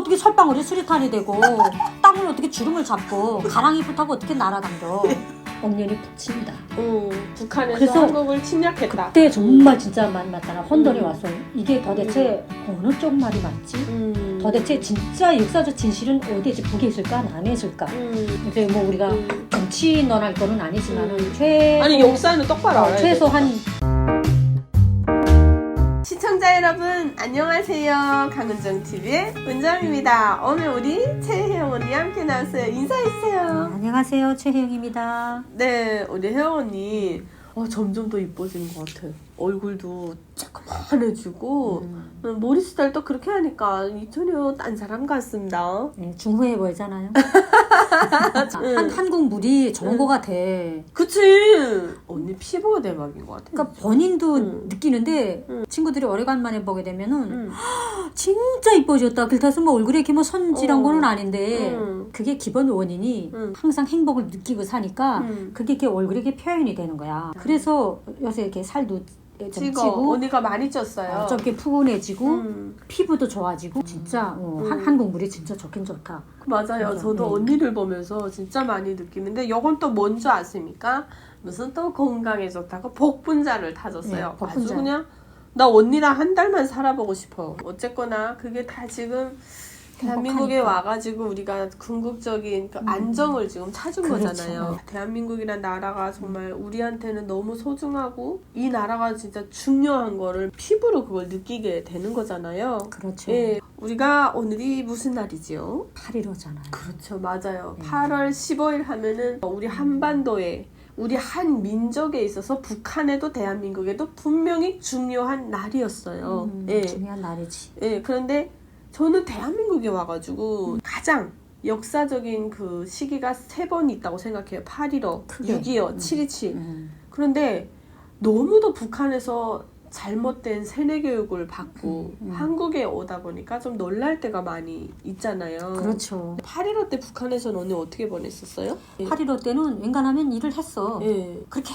어떻게 설방울이 수리탄이 되고 땅을 어떻게 주름을 잡고 가랑이 붙하고 어떻게 날아다녀 억년이 붙입니다. 어, 북한에서 그래서 한국을 침략했다. 그때 정말 진짜 많이 맞잖아. 헌덜이 음. 왔어. 이게 도대체 어느 쪽 말이 맞지? 음. 도대체 진짜 역사적 진실은 어디지? 북에 있을까? 남에 있을까? 음. 이제 뭐 우리가 음. 정치 논할 거는 아니지만은 음. 최소 아니 역사는 똑바로 어, 알아야 돼. 최소 한 시청자 여러분 안녕하세요. 강은정 TV의 은정입니다. 오늘 우리 최혜영 언니 함께 나왔어요. 인사해주세요. 안녕하세요 최혜영입니다. 네, 우리 혜영 언니 어, 점점 더 이뻐지는 것 같아요. 얼굴도 조그만해지고 음, 머리 스타일도 그렇게 하니까 이 전혀 딴 사람 같습니다. 네, 중후해 보이잖아요. 응. 한 한국 물이 좋은 응. 거 같아. 그치? 언니 피부가 대박인 것 같아. 그러니까 본인도 응. 느끼는데 응. 친구들이 오래간만에 보게 되면은 응. 진짜 이뻐졌다. 그렇다고 뭐 얼굴에 이렇게 뭐 선질한 어. 거는 아닌데 응. 그게 기본 원인이 응. 항상 행복을 느끼고 사니까 응. 그게 이렇게 얼굴에 이렇게 표현이 되는 거야. 그래서 요새 이렇게 살도. 찌고 언니가 많이 쪘어요. 어, 좀 이렇게 푸근해지고 음. 피부도 좋아지고 진짜 어, 한, 음. 한국 물이 진짜 좋긴 좋다. 맞아요. 맞아. 저도 네. 언니를 보면서 진짜 많이 느끼는데 이건 또 뭔지 아십니까? 무슨 또 건강에 좋다고 복분자를 타줬어요. 네, 복분자. 아주 그냥 나 언니랑 한 달만 살아보고 싶어. 어쨌거나 그게 다 지금 대한민국에 행복하니까. 와가지고 우리가 궁극적인 그 음. 안정을 지금 찾은 그렇죠. 거잖아요. 대한민국이란 나라가 정말 우리한테는 너무 소중하고 이 나라가 진짜 중요한 거를 피부로 그걸 느끼게 되는 거잖아요. 그렇죠. 예, 우리가 오늘이 무슨 날이지요? 8일호잖아요. 그렇죠, 맞아요. 네. 8월 15일 하면은 우리 한반도에 우리 한 민족에 있어서 북한에도 대한민국에도 분명히 중요한 날이었어요. 음, 예, 중요한 날이지. 예. 그런데 저는 대한민국에 와가지고 가장 역사적인 그 시기가 세 번 있다고 생각해요. 8.15, 크게. 6.25, 음. 7.27. 음. 그런데 너무도 북한에서 잘못된 세뇌 교육을 받고 음, 음. 한국에 오다 보니까 좀 놀랄 때가 많이 있잖아요. 그렇죠. 8.15 때 북한에서는 언니 어떻게 보냈었어요? 8.15 때는 웬간하면 일을 했어. 예. 그렇게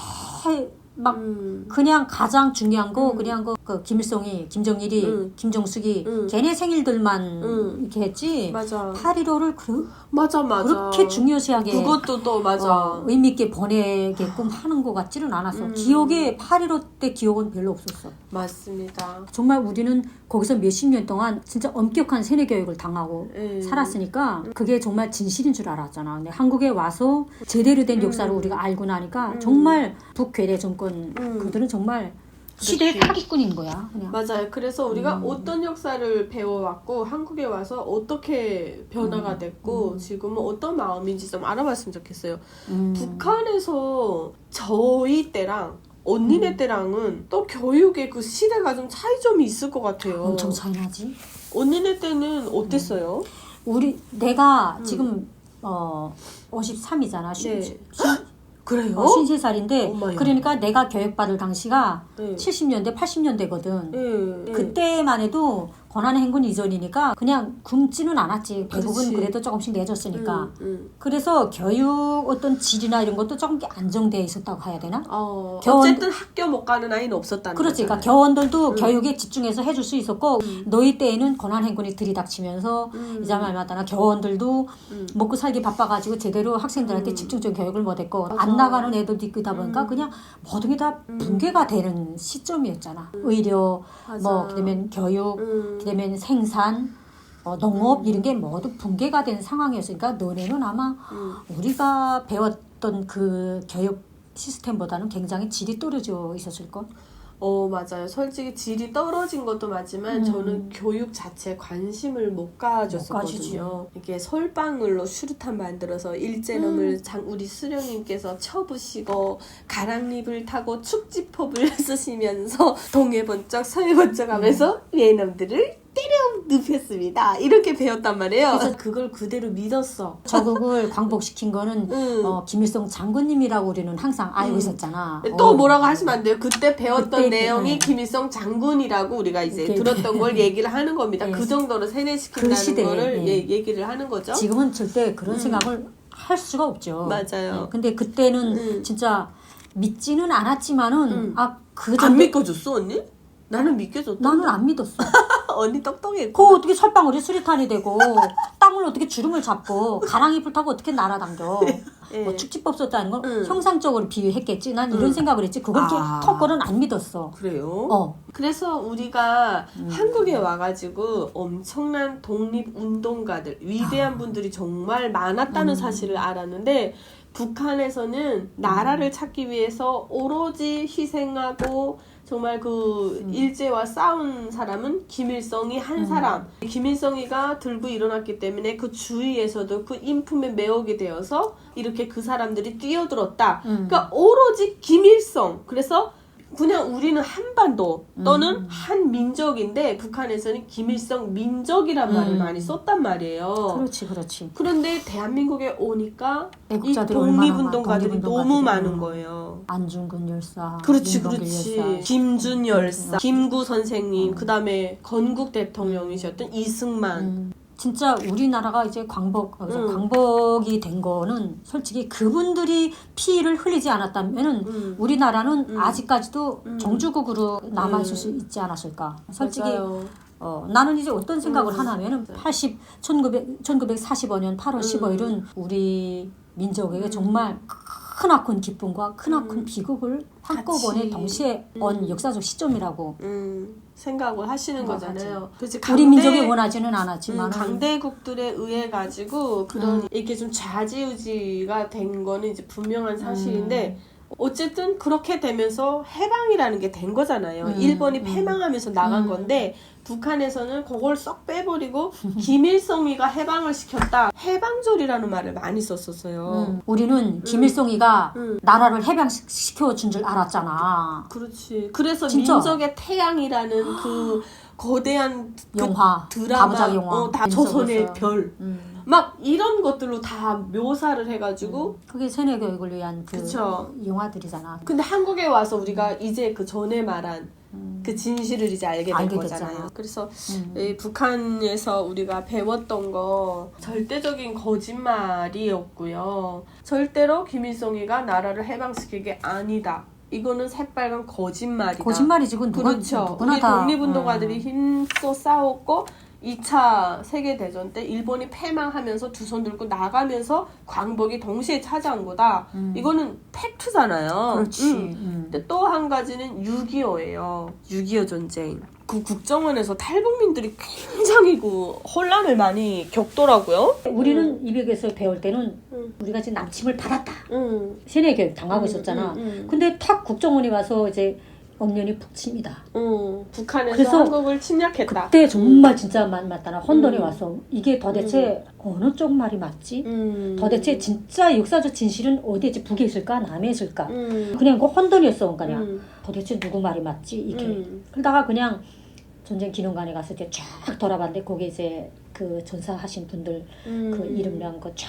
막 음. 그냥 가장 중요한 거 음. 그냥 그, 그 김일성이, 김정일이, 음. 김정숙이 음. 걔네 생일들만 음. 이렇게 했지. 맞아. 8.15를 그, 맞아, 맞아. 그렇게 중요시하게 그것도 또 맞아. 어, 의미 있게 보내게끔 하는 것 같지는 않았어. 음. 기억에 8.15때 기억은 별로 없었어. 맞습니다. 정말 우리는 거기서 몇십 년 동안 진짜 엄격한 세뇌 교육을 당하고 예. 살았으니까 그게 정말 진실인 줄 알았잖아. 근데 한국에 와서 제대로 된 음. 역사를 우리가 알고 나니까 음. 정말 북괴뢰 정권 음. 그들은 정말 시대의. 사기꾼인 거야. 그냥. 맞아요. 그래서 우리가 음. 어떤 역사를 배워왔고 한국에 와서 어떻게 변화가 음. 됐고 음. 지금은 어떤 마음인지 좀 알아봤으면 좋겠어요. 음. 북한에서 저희 때랑 언니네 음. 때랑은 또 교육의 그 시대가 좀 차이점이 있을 것 같아요. 엄청 차이나지. 언니네 때는 어땠어요? 우리 내가 음. 지금 어 53이잖아. 네. 신, 그래요? 어, 53살인데 엄마야. 그러니까 내가 교육받을 당시가 네. 70년대, 80년대거든. 네. 그때만 해도 권한의 행군 이전이니까 그냥 굶지는 않았지. 대부분. 그래도 조금씩 내줬으니까. 음, 음. 그래서 교육 어떤 질이나 이런 것도 조금 안정돼 있었다고 해야 되나? 어, 겨원- 어쨌든 학교 못 가는 아이는 없었다는 그렇지. 거잖아요. 그러니까 교원들도 음. 교육에 집중해서 해줄 수 있었고 음. 너희 때에는 권한 행군이 들이닥치면서 음. 이제 말마다 교원들도 음. 먹고 살기 바빠가지고 제대로 학생들한테 음. 집중적인 교육을 못했고 맞아. 안 나가는 애들도 있고 다 보니까 음. 그냥 모든 게다 음. 붕괴가 되는 시점이었잖아. 의료, 맞아. 뭐 그다음에 교육, 음. 그다음에 생산, 어, 농업 음. 이런 게 모두 붕괴가 된 상황이었으니까 너네는 아마 음. 우리가 배웠던 그 교육 시스템보다는 굉장히 질이 떨어져 있었을 걸. 어 맞아요. 솔직히 질이 떨어진 것도 맞지만 음. 저는 교육 자체에 관심을 못못 가졌었거든요. 이게 솔방울로 슈루탄 만들어서 일제놈을 음. 장 우리 수령님께서 쳐부시고 가랑잎을 타고 축지법을 쓰시면서 동해 번쩍 서해 번쩍 하면서 얘놈들을 때려 눕혔습니다. 이렇게 배웠단 말이에요. 그래서 그걸 그대로 믿었어. 저국을 광복시킨 거는 응. 어, 김일성 장군님이라고 우리는 항상 알고 음. 있었잖아. 또 어. 뭐라고 하시면 안 돼요. 그때 배웠던 그때, 내용이 네. 김일성 장군이라고 우리가 이제 이렇게, 들었던 걸 얘기를 하는 겁니다. 네. 그 정도로 세뇌시킨다는 그 시대에, 거를 네. 예, 얘기를 하는 거죠. 지금은 절대 그런 음. 생각을 할 수가 없죠. 맞아요. 네, 근데 그때는 음. 진짜 믿지는 않았지만 음. 은 아, 그 정도 안 믿겨줬어 언니? 나는 믿겨줬다. 나는 안 믿었어. 언니 똑똑해. 그 어떻게 설방울이 수리탄이 되고 땅을 어떻게 주름을 잡고 가랑이불 타고 어떻게 날아당겨 예. 뭐 축지법 썼다는 건 응. 형상적으로 비유했겠지 난 이런 응. 생각을 했지 그걸 이렇게 아. 턱걸은 안 믿었어 그래요? 어 그래서 우리가 음. 한국에 와가지고 엄청난 독립운동가들, 위대한 분들이 정말 많았다는 아. 음. 사실을 알았는데 북한에서는 나라를 찾기 위해서 오로지 희생하고 정말 그 음. 일제와 싸운 사람은 김일성이 한 음. 사람. 김일성이가 들고 일어났기 때문에 그 주위에서도 그 인품에 매오게 되어서 이렇게 그 사람들이 뛰어들었다. 음. 그러니까 오로지 김일성. 그래서 그냥 우리는 한반도 또는 음. 한 민족인데 북한에서는 김일성 민족이란 말을 음. 많이 썼단 말이에요. 그렇지 그렇지 그런데 대한민국에 오니까 이 애국자들이 얼마나 많아, 독립운동가들이 너무 독립운동가들이. 많은 거예요. 안중근 열사 그렇지, 그렇지. 열사. 김준 열사, 음. 김구 선생님, 음. 그 다음에 건국 대통령이셨던 이승만. 음, 진짜 우리나라가 이제 광복 어, 음. 광복이 된 거는 솔직히 그분들이 피를 흘리지 않았다면은 음. 우리나라는 음. 아직까지도 음. 정주국으로 남아 있을 음. 수 있지 않았을까. 솔직히 맞아요. 어, 나는 이제 어떤 생각을 음. 하냐면은 네. 80 1900 1945년 8월 음. 15일은 우리 민족에게 음. 정말 크나큰 기쁨과 크나큰 음. 비극을 한꺼번에 같이. 동시에 음. 언 역사적 시점이라고 음, 생각을 하시는 어, 거잖아요. 그렇지, 우리 강대- 민족이 원하지는 음, 않았지만 강대국들에 의해 가지고 그런 음. 이렇게 좀 좌지우지가 된 거는 이제 분명한 사실인데 음. 어쨌든 그렇게 되면서 해방이라는 게 된 거잖아요. 음, 일본이 음. 패망하면서 나간 음. 건데 북한에서는 그걸 쏙 빼버리고 김일성이가 해방을 시켰다. 해방절이라는 말을 많이 썼었어요. 음, 우리는 김일성이가 음. 나라를 해방시켜 준 줄 알았잖아. 그렇지. 그래서 진짜? 민족의 태양이라는 그 거대한 그 영화, 드라마, 영화, 어, 다. 조선의 별. 음. 막 이런 것들로 다 묘사를 해가지고 그게 세뇌 교육을 위한 그 그쵸. 영화들이잖아. 근데 한국에 와서 우리가 이제 그 전에 말한 음. 그 진실을 이제 알게 된 알게 거잖아요. 됐잖아. 그래서 음. 이 북한에서 우리가 배웠던 거 절대적인 거짓말이었고요. 절대로 김일성이가 나라를 해방시킨 게 아니다. 이거는 새빨간 거짓말이다. 거짓말이지 그건 누가, 그렇죠. 누구나 우리 다. 독립운동가들이 음. 힘써 싸웠고 2차 세계대전 때 일본이 패망하면서 두 손 들고 나가면서 광복이 동시에 찾아온 거다. 음. 이거는 팩트잖아요. 그렇지. 음. 음. 근데 또 한 가지는 6.25예요. 6.25 전쟁. 그 국정원에서 탈북민들이 굉장히 그 혼란을 많이 겪더라고요. 우리는 이백에서 배울 때는 음. 우리가 지금 남침을 받았다. 음. 세뇌 교육 당하고 있었잖아. 음, 음, 근데 탁 국정원이 와서 이제 엄연히 북침이다. 음. 북한에서 그래서 한국을 침략했다. 그때 정말 진짜 맞, 맞다나 헌돈이 음. 와서 이게 도대체 어느 쪽 말이 맞지? 음. 도대체 진짜 역사적 진실은 어디에 있지? 북에 있을까? 남에 있을까? 음. 그냥 그 헌돈이었어, 그냥. 음. 도대체 누구 말이 맞지? 이게. 음. 그러다가 그냥 전쟁 기념관에 갔을 때 쫙 돌아봤는데 거기 이제 그 전사하신 분들 음. 그 이름이랑 거쫙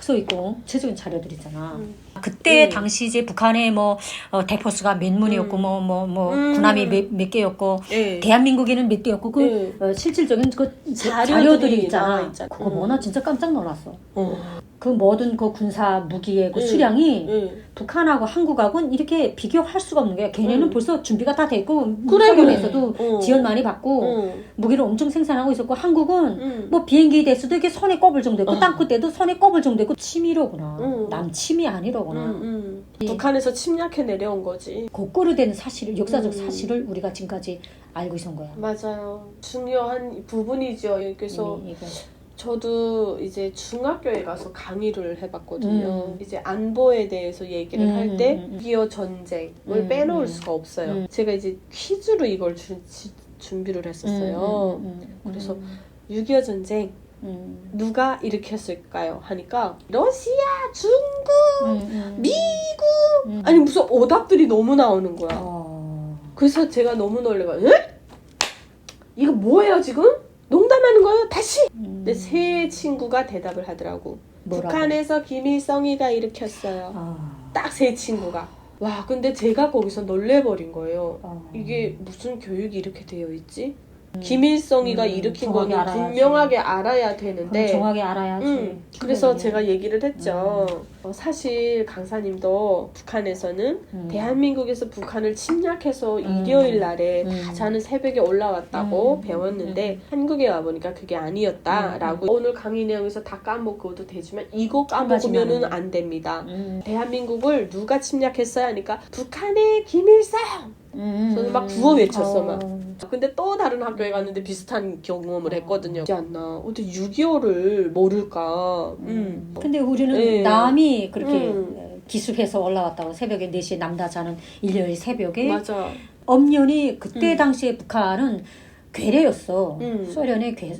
써 있고 최적인 자료들 있잖아. 음. 그때 음. 당시 이제 북한의 뭐 어, 대포수가 몇 문이었고 음. 뭐 뭐뭐 음. 군함이 몇, 몇 개였고 예. 대한민국에는 몇 개였고 그 예. 어, 실질적인 그 자료들이 자료들이, 있잖아. 있잖아. 그거 음. 보나 진짜 깜짝 놀랐어. 어. 그 모든 그 군사 무기의 그 음. 수량이 예. 북한하고 한국하고는 이렇게 비교할 수가 없는 거야. 걔네는 음. 벌써 준비가 다돼 있고 그래, 그래. 에서도 어. 지원 많이 받고 어. 무기를 엄청 생산하고 있었고 한국은 음. 뭐 비행기 대수도 이게 손에 꼽을 정도 있고 어. 땅끝 때도 손에 꼽을 정도 있고 침이로구나. 음. 남침이 아니로 구나. 음, 음. 예. 북한에서 침략해 내려온 거지. 거꾸로 된 사실을 역사적 음. 사실을 우리가 지금까지 알고 있었던 거야. 맞아요. 중요한 부분이죠. 그래서 이- 이거. 저도 이제 중학교에 가서 강의를 해봤거든요. 음. 이제 안보에 대해서 얘기를 음, 할때 음, 음. 기어 전쟁을 음, 빼놓을 음. 수가 없어요. 음. 제가 이제 퀴즈로 이걸 주, 지- 준비를 했었어요. 음, 음, 음, 그래서 음, 6.25 전쟁 음, 누가 일으켰을까요? 하니까 러시아, 중국, 음, 음. 미국 음. 아니 무슨 오답들이 너무 나오는 거야. 어. 그래서 제가 너무 놀래가. 에? 이거 뭐예요 지금? 농담하는 거예요? 다시. 음. 근데 세 친구가 대답을 하더라고. 뭐라고? 북한에서 김일성이가 일으켰어요. 아, 딱세 친구가. 와 근데 제가 거기서 놀래버린 거예요. 어. 이게 무슨 교육이 이렇게 되어 있지? 김일성이가 음, 일으킨 정확히 거는 알아야지. 분명하게 알아야 되는데 정확히 알아야지. 음, 그래서 충분히. 제가 얘기를 했죠. 어, 사실 강사님도 북한에서는 음. 대한민국에서 북한을 침략해서 음. 일요일 날에 음. 다 자는 새벽에 올라왔다고 음. 배웠는데 한국에 와보니까 그게 아니었다라고 오늘 강의 내용에서 다 까먹어도 되지만 이거 까먹으면은. 안 됩니다. 음. 대한민국을 누가 침략했어요? 하니까 북한의 김일성! 음. 저는 막 구호 외쳤어, 막. 어. 근데 또 다른 학교에 갔는데 비슷한 경험을 했거든요. 그렇지 않나? 어떻게 6.25를 모를까? 음. 근데 우리는 네. 남이 그렇게 음. 기습해서 올라왔다고 새벽에 4시에 남다 자는 일요일 새벽에 맞아. 엄연히 그때 음. 당시에 북한은 괴뢰였어. 음. 소련의 괴,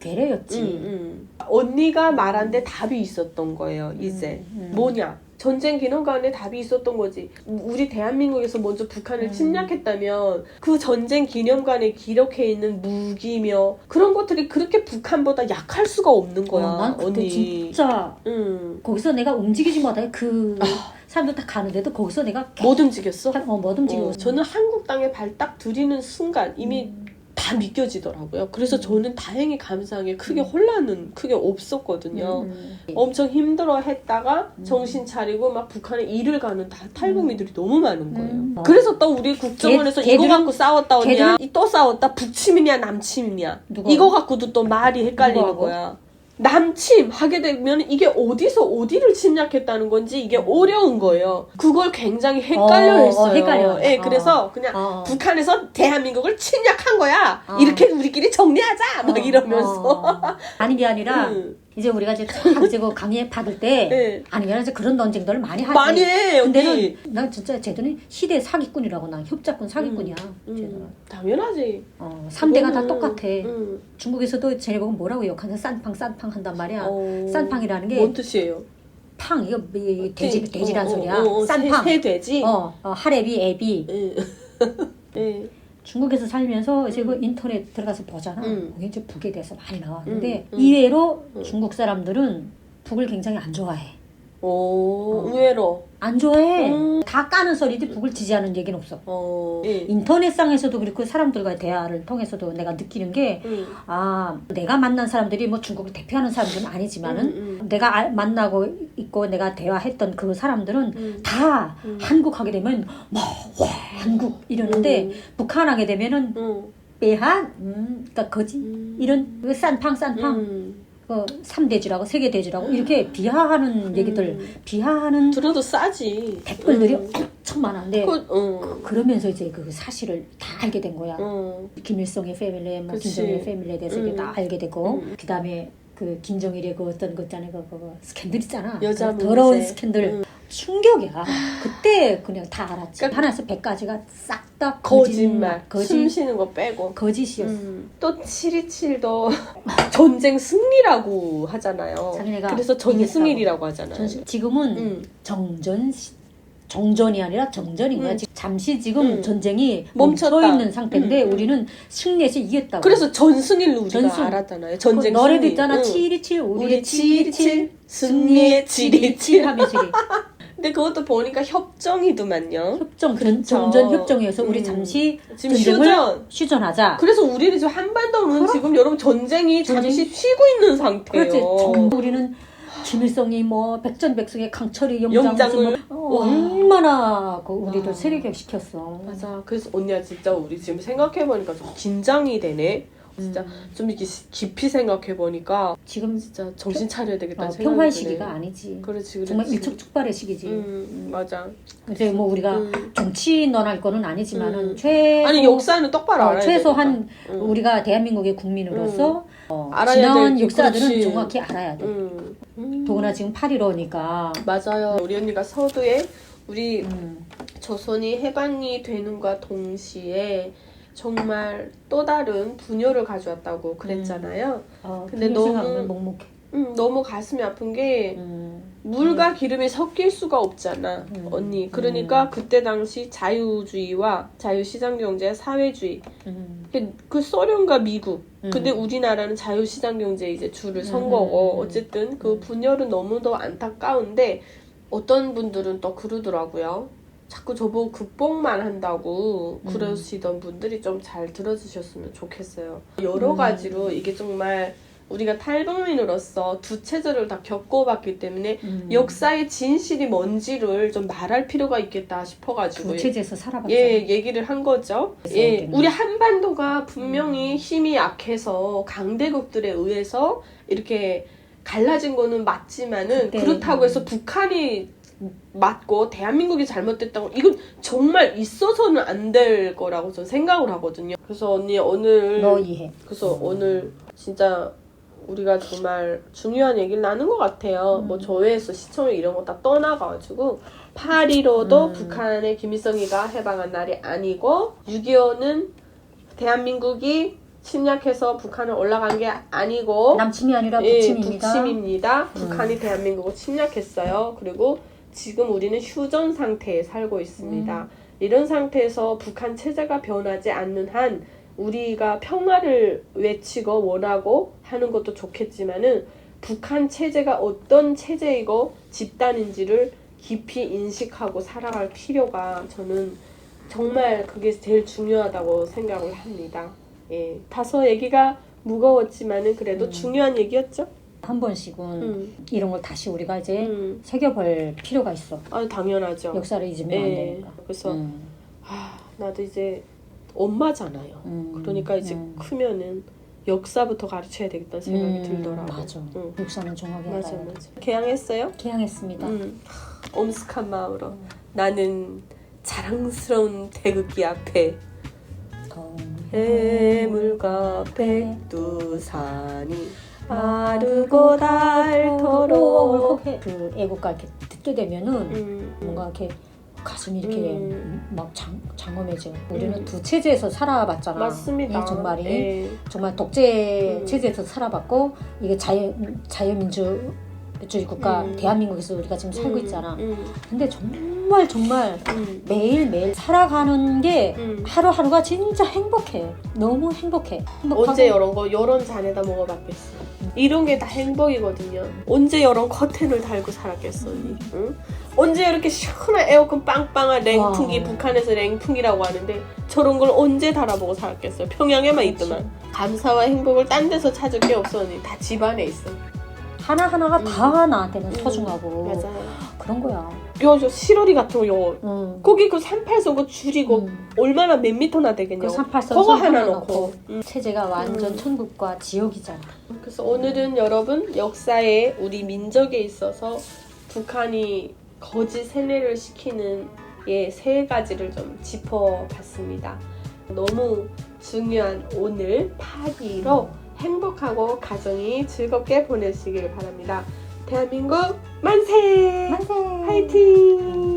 괴뢰였지. 음, 음. 언니가 말한데 답이 있었던 거예요, 이제. 음. 뭐냐? 전쟁 기념관에 답이 있었던 거지. 우리 대한민국에서 먼저 북한을 음. 침략했다면 그 전쟁 기념관에 기록해 있는 무기며 그런 것들이 그렇게 북한보다 약할 수가 없는 거야, 어, 난 그때 언니. 진짜 응. 거기서 내가 움직이지 못해. 그 아. 사람들 다 가는데도 거기서 내가 못 움직였어? 어, 못 움직여. 어, 저는 한국 땅에 발 딱 들이는 순간 이미 음. 다 믿겨지더라고요. 그래서 저는 다행히 감사하게 크게 혼란은 크게 없었거든요. 음. 엄청 힘들어 했다가 음. 정신 차리고 막 북한에 일을 가는 다 탈북민들이 너무 많은 거예요. 음. 그래서 또 우리 국정원에서 걔- 이거 갖고 싸웠다. 걔들은- 이또 싸웠다. 북침이냐 남침이냐. 누가? 이거 갖고도 또 말이 헷갈리는 누구하고? 거야. 남침 하게 되면 이게 어디서 어디를 침략했다는 건지 이게 어려운 거예요. 그걸 굉장히 헷갈려 어, 어, 했어요. 헷갈려. 예, 어. 그래서 그냥 어. 북한에서 대한민국을 침략한 거야. 어. 이렇게 우리끼리 정리하자. 막 어, 이러면서. 어. 아닌 게 아니라 응. 이제 우리가 이제 쫙 이제 그 강의 받을 때 예. 아니 게 이제 그런 논쟁들을 많이 하지. 많이 해, 언니. 근데는 난 진짜 쟤들은 시대 사기꾼이라고 난 협작꾼 사기꾼이야. 쟤들은. 음, 당연하지. 어, 3대가 다 그거는, 똑같아. 음. 중국에서도 쟤네 보고 뭐라고 욕하냐? 싼팡 싼팡 한단 말이야. 어. 싼팡이라는 게 뭔 뜻이에요? 팡 이거 이 돼지 그, 돼지란 어, 소리야. 어, 어, 어, 싼팡. 새, 새 돼지. 어, 어 하레비 애비. 예. 예. 중국에서 살면서 이제 그 인터넷 들어가서 보잖아. 음. 거기 이제 북에 대해서 많이 나왔는데 음, 음. 이외로 음. 중국 사람들은 북을 굉장히 안 좋아해. 오, 어. 의외로. 안 좋아해. 음. 다 까는 소리지 북을 지지하는 얘기는 없어. 어. 예. 인터넷상에서도 그렇고 사람들과의 대화를 통해서도 내가 느끼는 게 음. 아, 내가 만난 사람들이 뭐 중국을 대표하는 사람들은 아니지만은 음, 음. 내가 알- 만나고 있고 내가 대화했던 그 사람들은 음. 다 음. 한국 하게 되면 뭐 와, 한국 이러는데 음. 북한 하게 되면은 음. 빼한 음, 그러니까 거지 음. 이런 그 싼팡 싼팡 음. 어, 삼대주라고 세계대주라고 이렇게 비하하는 얘기들 음. 비하하는 들어도 싸지. 댓글들이 음. 엄청 많은데 그, 어. 그러면서 이제 그 사실을 다 알게 된 거야. 어. 김일성의 패밀리, 뭐 그치. 김정일의 패밀리에 대해서 이게 음. 다 알게 되고 음. 그다음에 그 김정일의 그 어떤 것 있잖아요, 그, 그, 그 스캔들 있잖아. 여자 그 더러운 문제. 스캔들 음. 충격이야. 그때 그냥 다 알았지. 그러니까 하나에서 백까지가 싹 다 거짓말. 거짓, 숨 쉬는 거 빼고. 거짓이었어. 음. 또 727도 전쟁 승리라고 하잖아요. 자기네가 그래서 전승일이라고 하잖아요. 전- 지금은 음. 정전 시- 정전이 아니라 정전인 거야. 음. 지금 잠시 지금 음. 전쟁이 멈췄다. 멈춰 있는 상태인데 음, 음. 우리는 승리해서 이겼다고. 그래서 전승일로 우리가 전승. 알았잖아요. 그 전쟁 노래도 승리. 있잖아. 응. 727 우리의 우리 727 727 승리의 727 하면서 이게 근데 그것도 보니까 협정이더만요. 협정 전, 그쵸. 정전 협정이어서 우리 음. 잠시 지금 전쟁을 휴전. 휴전하자. 그래서 우리는 지금 한반도는 지금 여러분 전쟁이 전쟁. 잠시 쉬고 있는 상태예요. 그렇지. 정, 우리는 김일성이 뭐 백전백승의 강철이 영장을 영장을. 뭐. 얼마나 그 우리도 와. 세례교육 시켰어. 맞아. 그래서 언니야 진짜 우리 지금 생각해 보니까 좀 긴장이 되네. 진짜 음. 좀 이렇게 깊이 생각해 보니까 지금 진짜 정신 차려야 되겠다 는 어, 생각이 평화의 드네. 시기가 아니지. 그렇지, 그렇지. 정말 일촉즉발의 시기지. 음, 맞아. 이제 뭐 우리가 음. 정치 논할 거는 아니지만은 음. 최소 아니 역사는 똑바로 어, 알아야 최소한 되니까. 음. 우리가 대한민국의 국민으로서 어, 알아야 될- 역사들은 그렇지. 정확히 알아야 돼. 음. 음. 더구나 지금 8.15니까 맞아요. 우리 언니가 서두에 우리 음. 조선이 해방이 되는과 동시에 정말 또 다른 분열을 가져왔다고 그랬잖아요. 어, 근데 근데 너무- 먹먹해. 음, 너무 가슴이 아픈 게 음. 물과 기름이 섞일 수가 없잖아, 음. 언니. 그러니까 그때 당시 자유주의와 자유시장 경제, 사회주의 음. 그- 그 소련과 미국. 음. 근데 우리나라는 자유시장 경제 이제 줄을 선 음, 거고 음, 음. 어쨌든 그 분열은 너무도 안타까운데 어떤 분들은 또 그러더라고요. 자꾸 저보고 극복만 한다고 음. 그러시던 분들이 좀 잘 들어주셨으면 좋겠어요. 여러 음. 가지로 이게 정말 우리가 탈북민으로서 두 체제를 다 겪어봤기 때문에 음. 역사의 진실이 뭔지를 좀 말할 필요가 있겠다 싶어가지고 두 체제에서 살아봤죠. 예 얘기를 한 거죠. 예 우리 한반도가 음. 분명히 힘이 약해서 강대국들에 의해서 이렇게 갈라진 거는 맞지만은 그렇다고 해서 음. 북한이 맞고 대한민국이 잘못됐다고 이건 정말 있어서는 안 될 거라고 저는 생각을 하거든요. 그래서 언니 오늘 너 이해. 그래서 오늘 진짜 우리가 정말 중요한 얘기를 나눈 것 같아요. 음. 뭐 조회수, 시청률 이런 거 다 떠나가지고 8.15도 음. 북한의 김일성이가 해방한 날이 아니고 6.25는 대한민국이 침략해서 북한을 올라간 게 아니고 남침이 아니라 예, 북침입니다. 북침입니다. 음. 북한이 대한민국을 침략했어요. 그리고 지금 우리는 휴전 상태에 살고 있습니다. 음. 이런 상태에서 북한 체제가 변하지 않는 한 우리가 평화를 외치고 원하고 하는 것도 좋겠지만은 북한 체제가 어떤 체제이고 집단인지를 깊이 인식하고 살아갈 필요가 저는 정말 그게 제일 중요하다고 생각을 합니다. 예. 다소 얘기가 무거웠지만은 그래도 음. 중요한 얘기였죠? 한 번씩은 음. 이런 걸 다시 우리가 이제 음. 새겨볼 필요가 있어. 아 당연하죠. 역사를 잊으면 안 예. 되니까. 그래서 음, 아, 나도 이제 엄마잖아요. 음, 그러니까 이제 음. 크면은 역사부터 가르쳐야 되겠다는 생각이 음, 들더라고. 맞아. 응. 역사는 정확히 맞아, 알아야 돼. 맞아. 개항했어요? 개항했습니다. 응. 엄숙한 마음으로 음. 나는 자랑스러운 태극기 앞에 더 해물과 백두산이 마르고 닳도록 해. 그 애국가 이렇게 듣게 되면은 음. 뭔가 이렇게 가슴이 이렇게 음. 막 장, 장엄해져. 우리는 음. 두 체제에서 살아봤잖아. 맞습니다. 이 정말이 예. 정말 독재 음. 체제에서 살아봤고 이게 자유 자유민주 주의 국가 음. 대한민국에서 우리가 지금 살고 음, 있잖아. 음, 근데 정말 정말 음, 매일 매일 살아가는 게 음. 하루하루가 진짜 행복해. 너무 행복해. 행복하고 언제 이런 거 이런 잔에다 먹어봤겠어. 이런 게 다 행복이거든요. 언제 이런 커튼을 달고 살았겠어, 언니. 응? 언제 이렇게 시원한 에어컨 빵빵한 냉풍기 와. 북한에서 냉풍기라고 하는데 저런 걸 언제 달아보고 살았겠어요. 평양에만 있더만. 감사와 행복을 딴 데서 찾을 게 없어, 언니. 다 집안에 있어. 하나 하나가 음. 다 나한테는 음. 소중하고 맞아요. 그런 거야. 요, 저 시러리 같은 거, 요. 응. 거기 그 38선 그 줄이고 음. 얼마나 몇 미터나 그 되겠냐고. 38선 그거 하나 놓고. 음. 체제가 완전 음. 천국과 지옥이잖아. 그래서 오늘은 여러분 역사에 우리 민족에 있어서 북한이 거짓 세뇌를 시키는 예, 세 가지를 좀 짚어봤습니다. 너무 중요한 오늘 파기로 행복하고 가정이 즐겁게 보내시길 바랍니다. 대한민국 만세! 만세! 화이팅!